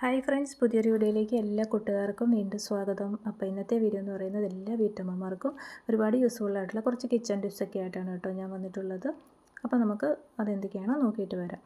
Hi friends പുതിയൊരു വീഡിയോയിലേക്ക് എല്ലാ കൂട്ടുകാർക്കും വീണ്ടും സ്വാഗതം. അപ്പോൾ ഇന്നത്തെ വീഡിയോ എന്ന് പറയുന്നത് എല്ലാ വീട്ടമ്മമാർക്കും ഒരുപാട് യൂസ്ഫുൾ ആയിട്ടുള്ള കുറച്ച് കിച്ചൺ ടിപ്സ് ഒക്കെ ആയിട്ടാണ് കേട്ടോ ഞാൻ വന്നിട്ടുള്ളത്. അപ്പോൾ നമുക്ക് അതെന്തൊക്കെയാണോ നോക്കിയിട്ട് വരാം.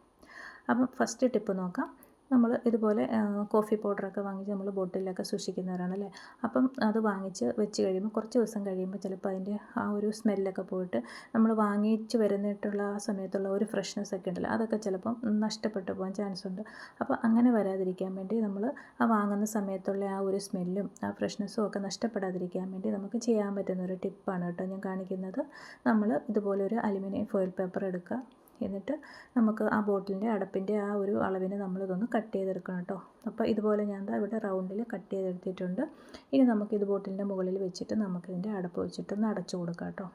അപ്പം ഫസ്റ്റ് ടിപ്പ് നോക്കാം. നമ്മൾ ഇതുപോലെ കോഫി പൗഡറൊക്കെ വാങ്ങിച്ച് നമ്മൾ ബോട്ടിലൊക്കെ സൂക്ഷിക്കുന്നവരാണല്ലേ? അപ്പം അത് വാങ്ങിച്ച് വെച്ച് കഴിയുമ്പോൾ കുറച്ച് ദിവസം കഴിയുമ്പോൾ ചിലപ്പോൾ അതിന്റെ ആ ഒരു സ്മെല്ലൊക്കെ പോയിട്ട് നമ്മൾ വാങ്ങിച്ച് വരുന്നിട്ടുള്ള ആ സമയത്തുള്ള ഒരു ഫ്രഷ്നെസ് ഒക്കെ ഉണ്ടല്ലോ അതൊക്കെ ചിലപ്പം നഷ്ടപ്പെട്ടു പോകാൻ ചാൻസ് ഉണ്ട്. അപ്പോൾ അങ്ങനെ വരാതിരിക്കാൻ വേണ്ടി നമ്മൾ ആ വാങ്ങുന്ന സമയത്തുള്ള ആ ഒരു സ്മെല്ലും ആ ഫ്രഷ്നെസ്സും ഒക്കെ നഷ്ടപ്പെടാതിരിക്കാൻ വേണ്ടി നമുക്ക് ചെയ്യാൻ പറ്റുന്ന ഒരു ടിപ്പാണ് കേട്ടോ ഞാൻ കാണിക്കുന്നത്. നമ്മൾ ഇതുപോലെ ഒരു അലുമിനിയം ഫോയിൽ പേപ്പർ എടുക്കുക. എന്നിട്ട് നമുക്ക് ആ ബോട്ടിലിന്റെ അടപ്പിന്റെ ആ ഒരു അളവിന് നമ്മളിതൊന്ന് കട്ട് ചെയ്തെടുക്കണം കേട്ടോ. അപ്പോൾ ഇതുപോലെ ഞാൻ ദാ ഇവിടെ റൗണ്ടിൽ കട്ട് ചെയ്തെടുത്തിട്ടുണ്ട്. ഇനി നമുക്ക് ഇത് ബോട്ടിലിന്റെ മുകളിൽ വെച്ചിട്ട് നമുക്കിതിന്റെ അടപ്പ് വെച്ചിട്ടൊന്ന് അടച്ചു കൊടുക്കാം കേട്ടോ.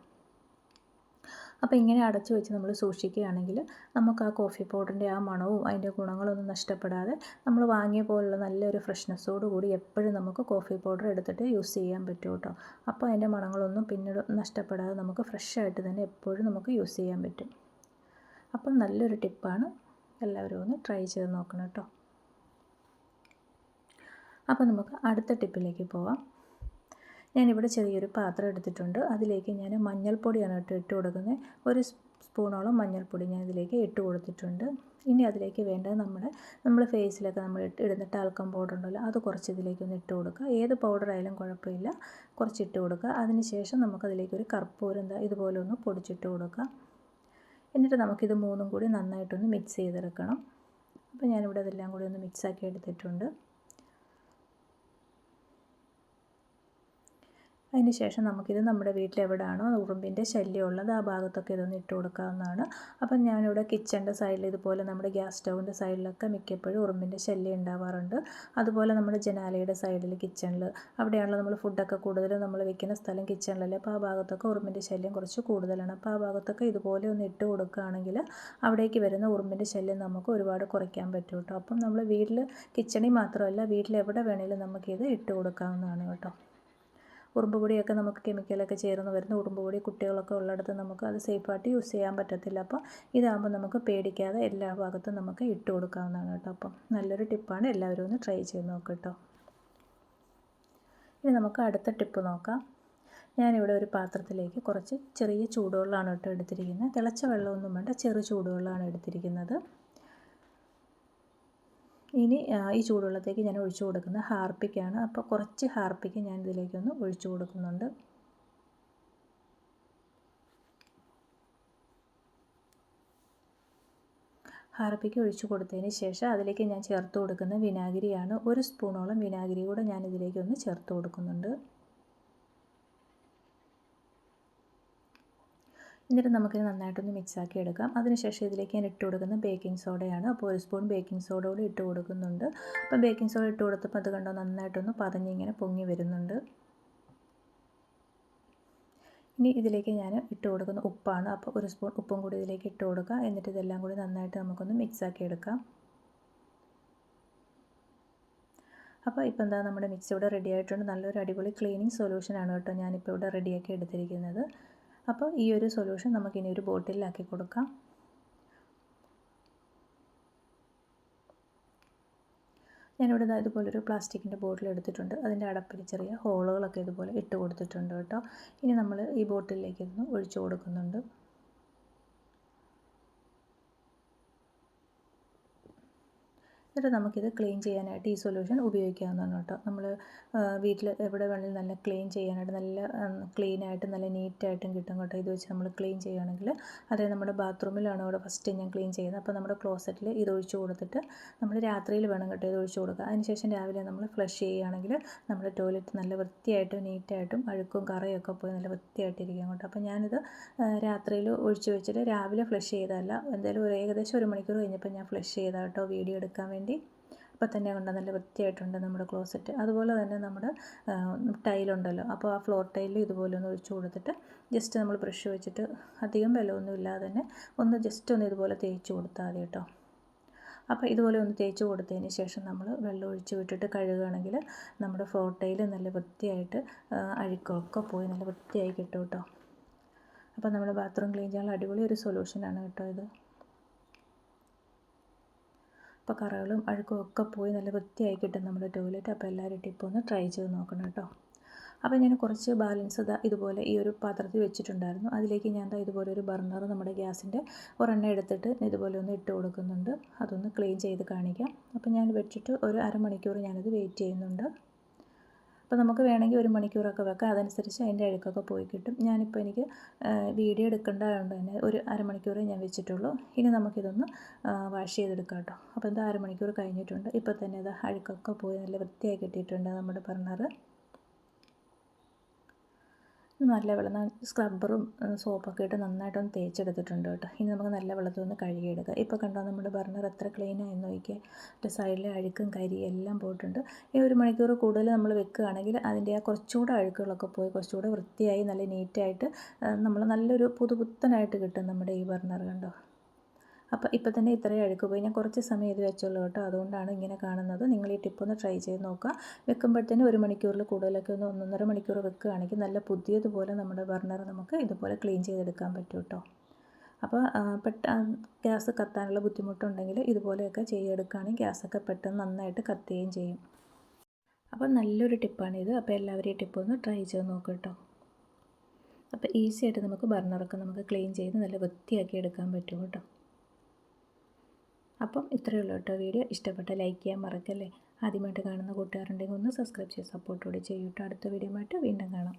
അപ്പോൾ ഇങ്ങനെ അടച്ചു വെച്ച് നമ്മൾ സൂക്ഷിക്കുകയാണെങ്കിൽ നമുക്ക് ആ കോഫി പൗഡറിന്റെ ആ മണവും അതിന്റെ ഗുണങ്ങളൊന്നും നഷ്ടപ്പെടാതെ നമ്മൾ വാങ്ങിയ പോലുള്ള നല്ലൊരു ഫ്രഷ്നെസ്സോട് കൂടി എപ്പോഴും നമുക്ക് കോഫി പൗഡർ എടുത്തിട്ട് യൂസ് ചെയ്യാൻ പറ്റും കേട്ടോ. അപ്പോൾ അതിന്റെ മണങ്ങളൊന്നും പിന്നീട് നഷ്ടപ്പെടാതെ നമുക്ക് ഫ്രഷ് ആയിട്ട് തന്നെ എപ്പോഴും നമുക്ക് യൂസ് ചെയ്യാൻ പറ്റും. അപ്പം നല്ലൊരു ടിപ്പാണ് എല്ലാവരും ഒന്ന് ട്രൈ ചെയ്ത് നോക്കണം കേട്ടോ. അപ്പോൾ നമുക്ക് അടുത്ത ടിപ്പിലേക്ക് പോവാം. ഞാനിവിടെ ചെറിയൊരു പാത്രം എടുത്തിട്ടുണ്ട്. അതിലേക്ക് ഞാൻ മഞ്ഞൾപ്പൊടിയാണ് കേട്ടോ ഇട്ട് കൊടുക്കുന്നത്. ഒരു സ്പൂണോളം മഞ്ഞൾപ്പൊടി ഞാൻ ഇതിലേക്ക് ഇട്ട് കൊടുത്തിട്ടുണ്ട്. ഇനി അതിലേക്ക് വേണ്ട നമ്മുടെ നമ്മൾ ഫേസിലൊക്കെ നമ്മൾ ഇട്ട് ഇടുന്ന ടാൽക്കം പൗഡർ ഉണ്ടല്ലോ അത് കുറച്ച് ഇതിലേക്ക് ഒന്ന് ഇട്ട് കൊടുക്കുക. ഏത് പൗഡർ ആയാലും കുഴപ്പമില്ല. കുറച്ച് ഇട്ട് കൊടുക്കുക. അതിന് ശേഷം നമുക്കതിലേക്ക് ഒരു കർപ്പൂരം ഇതുപോലെ ഒന്ന് പൊടിച്ചിട്ട് കൊടുക്കുക. എന്നിട്ട് നമുക്കിത് മൂന്നും കൂടി നന്നായിട്ടൊന്ന് മിക്സ് ചെയ്തെടുക്കണം. അപ്പോൾ ഞാനിവിടെ അതെല്ലാം കൂടി ഒന്ന് മിക്സാക്കി എടുത്തിട്ടുണ്ട്. അതിന് ശേഷം നമുക്കിത് നമ്മുടെ വീട്ടിൽ എവിടെയാണോ ഉറുമ്പിന്റെ ശല്യമുള്ളത് ആ ഭാഗത്തൊക്കെ ഇതൊന്ന് ഇട്ട് കൊടുക്കാവുന്നതാണ്. അപ്പം ഞാനിവിടെ കിച്ചന്റെ സൈഡിൽ ഇതുപോലെ നമ്മുടെ ഗ്യാസ് സ്റ്റൗവിന്റെ സൈഡിലൊക്കെ മിക്കപ്പോഴും ഉറുമ്പിന്റെ ശല്യം ഉണ്ടാവാറുണ്ട്. അതുപോലെ നമ്മുടെ ജനാലയുടെ സൈഡിൽ കിച്ചണിൽ അവിടെയാണല്ലോ നമ്മൾ ഫുഡൊക്കെ കൂടുതലും നമ്മൾ വെക്കുന്ന സ്ഥലം കിച്ചണിലല്ലേ. അപ്പോൾ ആ ഭാഗത്തൊക്കെ ഉറുമ്പിന്റെ ശല്യം കുറച്ച് കൂടുതലാണ്. അപ്പോൾ ആ ഭാഗത്തൊക്കെ ഇതുപോലെ ഒന്ന് ഇട്ട് കൊടുക്കുകയാണെങ്കിൽ അവിടേക്ക് വരുന്ന ഉറുമ്പിന്റെ ശല്യം നമുക്ക് ഒരുപാട് കുറയ്ക്കാൻ പറ്റും കേട്ടോ. അപ്പം നമ്മൾ വീട്ടിൽ കിച്ചണിൽ മാത്രമല്ല വീട്ടിൽ എവിടെ നമുക്കിത് ഇട്ട് കൊടുക്കാവുന്നതാണ് കേട്ടോ. ഉറുമ്പ് പൊടിയൊക്കെ നമുക്ക് കെമിക്കലൊക്കെ ചേർന്ന് വരുന്ന ഉറുമ്പുപൊടി കുട്ടികളൊക്കെ ഉള്ളിടത്ത് നമുക്ക് അത് സേഫായിട്ട് യൂസ് ചെയ്യാൻ പറ്റത്തില്ല. അപ്പോൾ ഇതാകുമ്പോൾ നമുക്ക് പേടിക്കാതെ എല്ലാ ഭാഗത്തും നമുക്ക് ഇട്ട് കൊടുക്കാവുന്നതാണ് കേട്ടോ. അപ്പം നല്ലൊരു ടിപ്പാണ് എല്ലാവരും ഒന്ന് ട്രൈ ചെയ്ത് നോക്കുക കേട്ടോ. ഇനി നമുക്ക് അടുത്ത ടിപ്പ് നോക്കാം. ഞാനിവിടെ ഒരു പാത്രത്തിലേക്ക് കുറച്ച് ചെറിയ ചൂടുവെള്ളമാണ് കേട്ടോ എടുത്തിരിക്കുന്നത്. തിളച്ച വെള്ളമൊന്നും വേണ്ട ചെറു ചൂടുവെള്ളമാണ് എടുത്തിരിക്കുന്നത്. ഇനി ഈ ചൂടുവെള്ളത്തേക്ക് ഞാൻ ഒഴിച്ചു കൊടുക്കുന്നത് ഹാർപ്പിക്കാണ്. അപ്പോൾ കുറച്ച് ഹാർപ്പിക്ക് ഞാൻ ഇതിലേക്കൊന്ന് ഒഴിച്ചു കൊടുക്കുന്നുണ്ട്. ഹാർപ്പിക്ക് ഒഴിച്ചു കൊടുത്തതിന് ശേഷം അതിലേക്ക് ഞാൻ ചേർത്ത് കൊടുക്കുന്ന വിനാഗിരിയാണ്. ഒരു സ്പൂണോളം വിനാഗിരി കൂടെ ഞാൻ ഇതിലേക്കൊന്ന് ചേർത്ത് കൊടുക്കുന്നുണ്ട്. എന്നിട്ട് നമുക്കിത് നന്നായിട്ടൊന്ന് മിക്സാക്കി എടുക്കാം. അതിനുശേഷം ഇതിലേക്ക് ഞാൻ ഇട്ട് കൊടുക്കുന്നത് ബേക്കിംഗ് സോഡയാണ്. അപ്പോൾ ഒരു സ്പൂൺ ബേക്കിംഗ് സോഡ കൂടി ഇട്ട് കൊടുക്കുന്നുണ്ട്. അപ്പോൾ ബേക്കിംഗ് സോഡ ഇട്ട് കൊടുത്തപ്പോൾ അത് കണ്ടോ നന്നായിട്ടൊന്ന് പതഞ്ഞിങ്ങനെ പൊങ്ങി വരുന്നുണ്ട്. ഇനി ഇതിലേക്ക് ഞാൻ ഇട്ട് കൊടുക്കുന്ന ഉപ്പാണ്. അപ്പോൾ ഒരു സ്പൂൺ ഉപ്പും കൂടി ഇതിലേക്ക് ഇട്ട് കൊടുക്കുക എന്നിട്ട് ഇതെല്ലാം കൂടി നന്നായിട്ട് നമുക്കൊന്ന് മിക്സാക്കി എടുക്കാം. അപ്പോൾ ഇപ്പോൾ എന്താ നമ്മുടെ മിക്സ് ഇവിടെ റെഡി ആയിട്ടുണ്ട്. നല്ലൊരു അടിപൊളി ക്ലീനിങ് സൊല്യൂഷനാണ് കേട്ടോ ഞാനിപ്പോൾ ഇവിടെ റെഡിയാക്കി എടുത്തിരിക്കുന്നത്. അപ്പോൾ ഈ ഒരു സൊല്യൂഷൻ നമുക്കിനി ഒരു ബോട്ടിലാക്കി കൊടുക്കാം. ഞാനിവിടെ ഇതുപോലൊരു പ്ലാസ്റ്റിക്കിന്റെ ബോട്ടിൽ എടുത്തിട്ടുണ്ട്. അതിന്റെ അടപ്പിൽ ചെറിയ ഹോളുകളൊക്കെ ഇതുപോലെ ഇട്ട് കൊടുത്തിട്ടുണ്ട് കേട്ടോ. ഇനി നമ്മൾ ഈ ബോട്ടിലേക്ക് ഇതൊന്ന് ഒഴിച്ചു കൊടുക്കുന്നുണ്ട്. എന്നിട്ട് നമുക്കിത് ക്ലീൻ ചെയ്യാനായിട്ട് ഈ സൊല്യൂഷൻ ഉപയോഗിക്കാവുന്നതാണ് കേട്ടോ. നമ്മൾ വീട്ടിൽ എവിടെ വേണമെങ്കിലും നല്ല ക്ലീൻ ചെയ്യാനായിട്ട് നല്ല ക്ലീനായിട്ട് നല്ല നീറ്റായിട്ടും കിട്ടും കേട്ടോ. ഇത് വെച്ച് നമ്മൾ ക്ലീൻ ചെയ്യുകയാണെങ്കിൽ അതായത് നമ്മുടെ ബാത്റൂമിലാണ് ഇവിടെ ഫസ്റ്റ് ഞാൻ ക്ലീൻ ചെയ്യുന്നത്. അപ്പോൾ നമ്മുടെ ക്ലോസറ്റിൽ ഇത് ഒഴിച്ച് കൊടുത്തിട്ട് നമ്മൾ രാത്രിയിൽ വേണം കേട്ടോ ഇത് ഒഴിച്ച് കൊടുക്കുക അതിനുശേഷം രാവിലെ നമ്മൾ ഫ്ലഷ് ചെയ്യുകയാണെങ്കിൽ നമ്മുടെ ടോയ്ലറ്റ് നല്ല വൃത്തിയായിട്ടും നീറ്റായിട്ടും അഴുക്കും കറയൊക്കെ പോയി നല്ല വൃത്തിയായിട്ടിരിക്കും കേട്ടോ. അപ്പോൾ ഞാനിത് രാത്രിയിൽ ഒഴിച്ച് വെച്ചിട്ട് രാവിലെ ഫ്ലഷ് ചെയ്തതല്ല എന്തായാലും ഒരു ഏകദേശം ഒരു മണിക്കൂർ കഴിഞ്ഞപ്പോൾ ഞാൻ ഫ്ലഷ് ചെയ്താൽ കേട്ടോ. വീഡിയോ എടുക്കാൻ വേണ്ടി അപ്പോൾ തന്നെ കണ്ട നല്ല വൃത്തിയായിട്ടുണ്ട് നമ്മുടെ ക്ലോസറ്റ്. അതുപോലെ തന്നെ നമ്മുടെ ടൈലുണ്ടല്ലോ. അപ്പോൾ ആ ഫ്ലോർ ടൈലിൽ ഇതുപോലെ ഒന്ന് ഒഴിച്ചു കൊടുത്തിട്ട് ജസ്റ്റ് നമ്മൾ ബ്രഷ് വെച്ചിട്ട് അധികം ബലമൊന്നും ഇല്ലാതെ തന്നെ ഒന്ന് ജസ്റ്റ് ഒന്ന് ഇതുപോലെ തേച്ച് കൊടുത്താൽ മതി കേട്ടോ. അപ്പോൾ ഇതുപോലെ ഒന്ന് തേച്ച് കൊടുത്തതിന് ശേഷം നമ്മൾ വെള്ളം ഒഴിച്ച് വിട്ടിട്ട് കഴുകുകയാണെങ്കിൽ നമ്മുടെ ഫ്ലോർ ടൈൽ നല്ല വൃത്തിയായിട്ട് അഴുക്കൊക്കെ പോയി നല്ല വൃത്തിയായി കിട്ടും കേട്ടോ. അപ്പോൾ നമ്മുടെ ബാത്റൂം ക്ലീൻ ചെയ്യാനുള്ള അടിപൊളി ഒരു സൊല്യൂഷനാണ് കേട്ടോ ഇത്. അപ്പോൾ കറകളും അഴുക്കും ഒക്കെ പോയി നല്ല വൃത്തിയായി കിട്ടും നമ്മുടെ ടോയ്ലറ്റ്. അപ്പോൾ എല്ലാവരും ടിപ്പ് ഒന്ന് ട്രൈ ചെയ്ത് നോക്കണം കേട്ടോ. അപ്പോൾ ഞാൻ കുറച്ച് ബാലൻസ് ഇതാ ഇതുപോലെ ഈ ഒരു പാത്രത്തിൽ വെച്ചിട്ടുണ്ടായിരുന്നു. അതിലേക്ക് ഞാൻ ദാ ഇതുപോലെ ഒരു ബർണർ നമ്മുടെ ഗ്യാസിന്റെ ഒരെണ്ണ എടുത്തിട്ട് ഇതുപോലെ ഒന്ന് ഇട്ട് കൊടുക്കുന്നുണ്ട്. അതൊന്ന് ക്ലീൻ ചെയ്ത് കാണിക്കാം. അപ്പോൾ ഞാൻ വെച്ചിട്ട് ഒരു അരമണിക്കൂർ ഞാനത് വെയിറ്റ് ചെയ്യുന്നുണ്ട്. അപ്പോൾ നമുക്ക് വേണമെങ്കിൽ ഒരു മണിക്കൂറൊക്കെ വെക്കാം. അതനുസരിച്ച് അതിന്റെ അഴുക്കൊക്കെ പോയി കിട്ടും. ഞാനിപ്പോൾ എനിക്ക് വീഡിയോ എടുക്കേണ്ടതുകൊണ്ട് തന്നെ ഒരു അരമണിക്കൂറേ ഞാൻ വെച്ചിട്ടുള്ളൂ. ഇനി നമുക്കിതൊന്ന് വാഷ് ചെയ്തെടുക്കാം കേട്ടോ. അപ്പോൾ ഇത് അരമണിക്കൂർ കഴിഞ്ഞിട്ടുണ്ട്. ഇപ്പോൾ തന്നെ ഇത് അഴുക്കൊക്കെ പോയി നല്ല വൃത്തിയായി കിട്ടിയിട്ടുണ്ട് നമ്മുടെ ബർണർ നല്ല വെള്ളം സ്ക്രബ്ബറും സോപ്പൊക്കെ ഇട്ട് നന്നായിട്ടൊന്ന് തേച്ചെടുത്തിട്ടുണ്ട് കേട്ടോ. ഇനി നമുക്ക് നല്ല വെള്ളത്തിൽ ഒന്ന് കഴുകിയെടുക്കാം. ഇപ്പോൾ കണ്ടോ നമ്മുടെ ബർണർ എത്ര ക്ലീൻ ആയി നോക്കിയാൽ മറ്റേ സൈഡിലെ അഴുക്കും കരി എല്ലാം പോയിട്ടുണ്ട്. ഈ ഒരു മണിക്കൂർ കൂടുതൽ നമ്മൾ വെക്കുകയാണെങ്കിൽ അതിന്റെ ആ കുറച്ചുകൂടെ അഴുക്കുകളൊക്കെ പോയി കുറച്ചുകൂടെ വൃത്തിയായി നല്ല നീറ്റായിട്ട് നമ്മൾ നല്ലൊരു പുതുപുത്തനായിട്ട് കിട്ടും നമ്മുടെ ഈ ബർണർ കണ്ടോ. അപ്പോൾ ഇപ്പോൾ തന്നെ ഇത്രയും അഴുക്ക് പോയി ഞാൻ കുറച്ച് സമയം ഇത് വെച്ചുള്ളൂ കേട്ടോ. അതുകൊണ്ടാണ് ഇങ്ങനെ കാണുന്നത്. നിങ്ങൾ ഈ ടിപ്പ് ഒന്ന് ട്രൈ ചെയ്ത് നോക്കുക. വെക്കുമ്പോഴത്തേനും ഒരു മണിക്കൂറിൽ കൂടുതലൊക്കെ ഒന്ന് ഒന്നൊന്നര മണിക്കൂർ വെക്കുകയാണെങ്കിൽ നല്ല പുതിയതുപോലെ നമ്മുടെ ബർണർ നമുക്ക് ഇതുപോലെ ക്ലീൻ ചെയ്തെടുക്കാൻ പറ്റും കേട്ടോ. അപ്പോൾ പെട്ട ഗ്യാസ് കത്താനുള്ള ബുദ്ധിമുട്ടുണ്ടെങ്കിൽ ഇതുപോലെയൊക്കെ ചെയ്തെടുക്കുകയാണെങ്കിൽ ഗ്യാസൊക്കെ പെട്ടെന്ന് നന്നായിട്ട് കത്തുകയും ചെയ്യും. അപ്പോൾ നല്ലൊരു ടിപ്പാണിത് അപ്പോൾ എല്ലാവരും ഈ ടിപ്പ് ഒന്ന് ട്രൈ ചെയ്ത് നോക്കുക കേട്ടോ. അപ്പോൾ ഈസി ആയിട്ട് നമുക്ക് ബർണറൊക്കെ നമുക്ക് ക്ലീൻ ചെയ്ത് നല്ല വൃത്തിയാക്കി എടുക്കാൻ പറ്റും കേട്ടോ. അപ്പം ഇത്രയേ ഉള്ളൂ കേട്ടോ വീഡിയോ. ഇഷ്ടപ്പെട്ട ലൈക്ക് ചെയ്യാൻ മറക്കല്ലേ? ആദ്യമായിട്ട് കാണുന്ന കൂട്ടുകാരുണ്ടെങ്കിൽ ഒന്ന് സബ്സ്ക്രൈബ് ചെയ്ത് സപ്പോർട്ടോടെ ചെയ്യൂട്ടോ അടുത്ത വീഡിയോ ആയിട്ട് വീണ്ടും കാണാം.